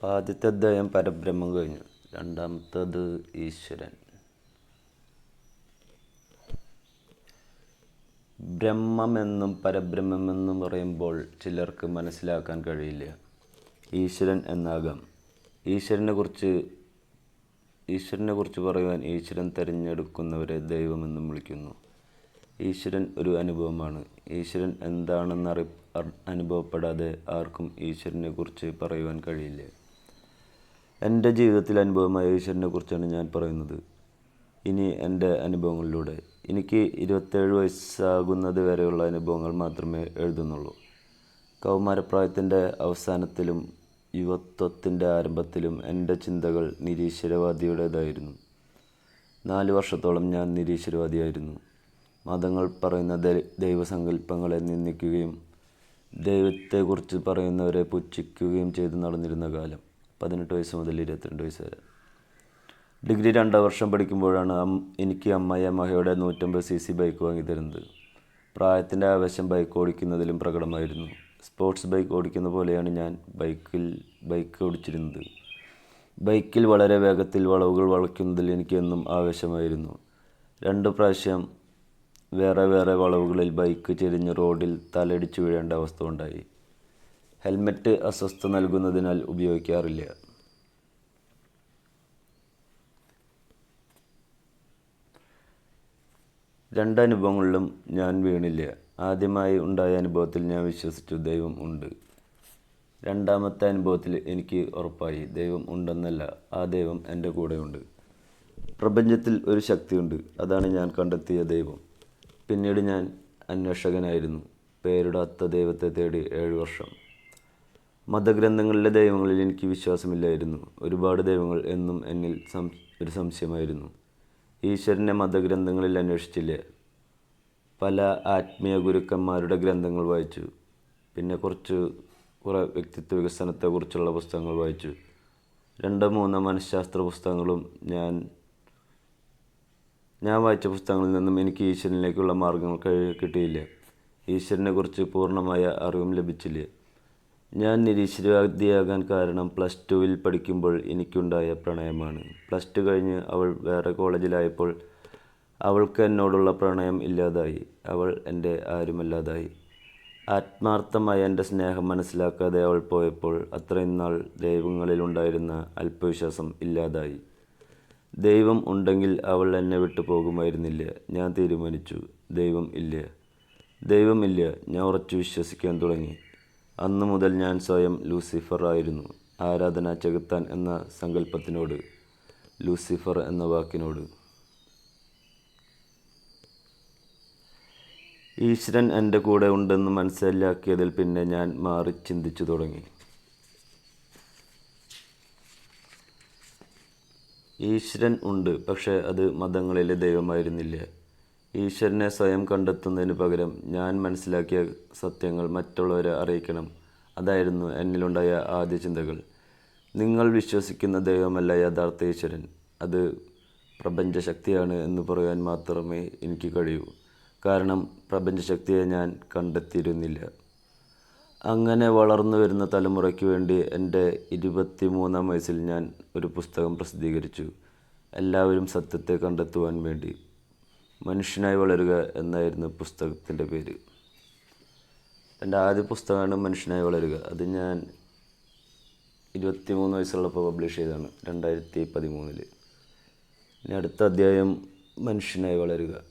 അപ്പോൾ ആദ്യത്തെ അധ്യായം പരബ്രഹ്മം കഴിഞ്ഞു. രണ്ടാമത്തത് ഈശ്വരൻ. ബ്രഹ്മമെന്നും പരബ്രഹ്മമെന്നും പറയുമ്പോൾ ചിലർക്ക് മനസ്സിലാക്കാൻ കഴിയില്ല. ഈശ്വരൻ എന്നാകാം. ഈശ്വരനെ കുറിച്ച് ഈശ്വരനെ കുറിച്ച് പറയുവാൻ ഈശ്വരൻ തിരഞ്ഞെടുക്കുന്നവരെ ദൈവമെന്നും വിളിക്കുന്നു. ഈശ്വരൻ ഒരു അനുഭവമാണ്. ഈശ്വരൻ എന്താണെന്ന് അനുഭവപ്പെടാതെ ആർക്കും ഈശ്വരനെ കുറിച്ച് പറയുവാൻ കഴിയില്ല. എന്റെ ജീവിതത്തിൽ അനുഭവമായ ഈശ്വരനെ കുറിച്ചാണ് ഞാൻ പറയുന്നത്. ഇനി എന്റെ അനുഭവങ്ങളിലൂടെ. എനിക്ക് ഇരുപത്തേഴ് വയസ്സാകുന്നത് വരെയുള്ള അനുഭവങ്ങൾ മാത്രമേ എഴുതുന്നുള്ളൂ. കൗമാരപ്രായത്തിന്റെ അവസാനത്തിലും യുവത്വത്തിന്റെ ആരംഭത്തിലും എന്റെ ചിന്തകൾ നിരീശ്വരവാദിയുടേതായിരുന്നു. നാല് വർഷത്തോളം ഞാൻ നിരീശ്വരവാദിയായിരുന്നു. മതങ്ങൾ പറയുന്ന ദൈവസങ്കല്പങ്ങളെ നിന്ദിക്കുകയും ദൈവത്തെക്കുറിച്ച് പറയുന്നവരെ പുച്ഛിക്കുകയും ചെയ്ത് നടന്നിരുന്ന കാലം. പതിനെട്ട് വയസ്സ് മുതൽ ഇരുപത്തിരണ്ട് വയസ്സ് വരെ. ഡിഗ്രി രണ്ടാം വർഷം പഠിക്കുമ്പോഴാണ് എനിക്ക് അമ്മായി അമ്മയുടെ നൂറ്റമ്പത് സി സി ബൈക്ക് വാങ്ങി തരുന്നത്. പ്രായത്തിന്റെ ആവേശം ബൈക്ക് ഓടിക്കുന്നതിലും പ്രകടമായിരുന്നു. സ്പോർട്സ് ബൈക്ക് ഓടിക്കുന്ന പോലെയാണ് ഞാൻ ബൈക്കിൽ ബൈക്ക് ഓടിച്ചിരുന്നത്. ബൈക്കിൽ വളരെ വേഗത്തിൽ വളവുകൾ വളയ്ക്കുന്നതിൽ എനിക്ക് എന്നും ആവേശമായിരുന്നു. രണ്ട് പ്രാവശ്യം വേറെ വേറെ വളവുകളിൽ ബൈക്ക് ചെരിഞ്ഞ് റോഡിൽ തലയിടിച്ച് വീഴേണ്ട അവസ്ഥ ഉണ്ടായി. ഹെൽമെറ്റ് അസ്വസ്ഥ നൽകുന്നതിനാൽ ഉപയോഗിക്കാറില്ല. രണ്ടനുഭവങ്ങളിലും ഞാൻ വീണില്ല. ആദ്യമായി ഉണ്ടായ അനുഭവത്തിൽ ഞാൻ വിശ്വസിച്ചു ദൈവം ഉണ്ട്. രണ്ടാമത്തെ അനുഭവത്തിൽ എനിക്ക് ഉറപ്പായി ദൈവം ഉണ്ടെന്നല്ല ആ ദൈവം എന്റെ കൂടെയുണ്ട്. പ്രപഞ്ചത്തിൽ ഒരു ശക്തിയുണ്ട് അതാണ് ഞാൻ കണ്ടെത്തിയ ദൈവം. പിന്നീട് ഞാൻ അന്വേഷകനായിരുന്നു. പേരിടാത്ത ദൈവത്തെ തേടി ഏഴ് വർഷം. മതഗ്രന്ഥങ്ങളിലെ ദൈവങ്ങളിൽ എനിക്ക് വിശ്വാസമില്ലായിരുന്നു. ഒരുപാട് ദൈവങ്ങൾ എന്നും എന്നിൽ സം ഒരു സംശയമായിരുന്നു. ഈശ്വരനെ മതഗ്രന്ഥങ്ങളിൽ അന്വേഷിച്ചില്ല? പല ആത്മീയ ഗുരുക്കന്മാരുടെ ഗ്രന്ഥങ്ങൾ വായിച്ചു. പിന്നെ കുറച്ച് കുറേ വ്യക്തിത്വ വികസനത്തെക്കുറിച്ചുള്ള പുസ്തകങ്ങൾ വായിച്ചു. രണ്ടോ മൂന്നോ മനഃശാസ്ത്ര പുസ്തകങ്ങളും ഞാൻ ഞാൻ വായിച്ച പുസ്തകങ്ങളിൽ നിന്നും എനിക്ക് ഈശ്വരനിലേക്കുള്ള മാർഗങ്ങൾ കിട്ടിയില്ല. ഈശ്വരനെക്കുറിച്ച് പൂർണമായ അറിവും ലഭിച്ചില്ല? ഞാൻ നിരീശ്വരവാദിയാകാൻ കാരണം പ്ലസ് ടുവിൽ പഠിക്കുമ്പോൾ എനിക്കുണ്ടായ പ്രണയമാണ്. പ്ലസ് ടു കഴിഞ്ഞ് അവൾ വേറെ കോളേജിലായപ്പോൾ അവൾക്ക് എന്നോടുള്ള പ്രണയം ഇല്ലാതായി. അവൾ എന്റെ ആരുമല്ലാതായി. ആത്മാർത്ഥമായ എന്റെ സ്നേഹം മനസ്സിലാക്കാതെ അവൾ പോയപ്പോൾ അത്രയും നാൾ ദൈവങ്ങളിലുണ്ടായിരുന്ന അല്പവിശ്വാസം ഇല്ലാതായി. ദൈവം ഉണ്ടെങ്കിൽ അവൾ എന്നെ വിട്ടു പോകുമായിരുന്നില്ല. ഞാൻ തീരുമാനിച്ചു. ദൈവം ഇല്ല. ദൈവമില്ല ഞാൻ ഉറച്ചു വിശ്വസിക്കാൻ തുടങ്ങി. അന്നു മുതൽ ഞാൻ സ്വയം ലൂസിഫർ ആയിരുന്നു. ആരാധന ചെകുത്താൻ എന്ന സങ്കല്പത്തിനോട് ലൂസിഫർ എന്ന വാക്കിനോട്. ഈശ്വരൻ എന്റെ കൂടെ ഉണ്ടെന്ന് മനസ്സിലാക്കിയതിൽ പിന്നെ ഞാൻ മാറി ചിന്തിച്ചു തുടങ്ങി. ഈശ്വരൻ ഉണ്ട് പക്ഷേ അത് മതങ്ങളിലെ ദൈവമായിരുന്നില്ല. ഈശ്വരനെ സ്വയം കണ്ടെത്തുന്നതിന് പകരം ഞാൻ മനസ്സിലാക്കിയ സത്യങ്ങൾ മറ്റുള്ളവരെ അറിയിക്കണം. അതായിരുന്നു എന്നിലുണ്ടായ ആദ്യ ചിന്തകൾ. നിങ്ങൾ വിശ്വസിക്കുന്ന ദൈവമല്ല യഥാർത്ഥ ഈശ്വരൻ. അത് പ്രപഞ്ചശക്തിയാണ് എന്ന് പറയാൻ മാത്രമേ എനിക്ക് കഴിയൂ. കാരണം പ്രപഞ്ചശക്തിയെ ഞാൻ കണ്ടെത്തിയിരുന്നില്ല. അങ്ങനെ വളർന്നു വരുന്ന തലമുറയ്ക്ക് വേണ്ടി എന്റെ ഇരുപത്തി മൂന്നാം വയസ്സിൽ ഞാൻ ഒരു പുസ്തകം പ്രസിദ്ധീകരിച്ചു. എല്ലാവരും സത്യത്തെ കണ്ടെത്തുവാൻ വേണ്ടി. മനുഷ്യനായി വളരുക എന്നായിരുന്നു പുസ്തകത്തിന്റെ പേര്. എന്റെ ആദ്യ പുസ്തകമാണ് മനുഷ്യനായി വളരുക. അത് ഞാൻ ഇരുപത്തി മൂന്ന് വയസ്സുള്ളപ്പോൾ പബ്ലിഷ് ചെയ്തതാണ് രണ്ടായിരത്തി പതിമൂന്നിൽ ഇനി അടുത്ത അധ്യായം മനുഷ്യനായി വളരുക.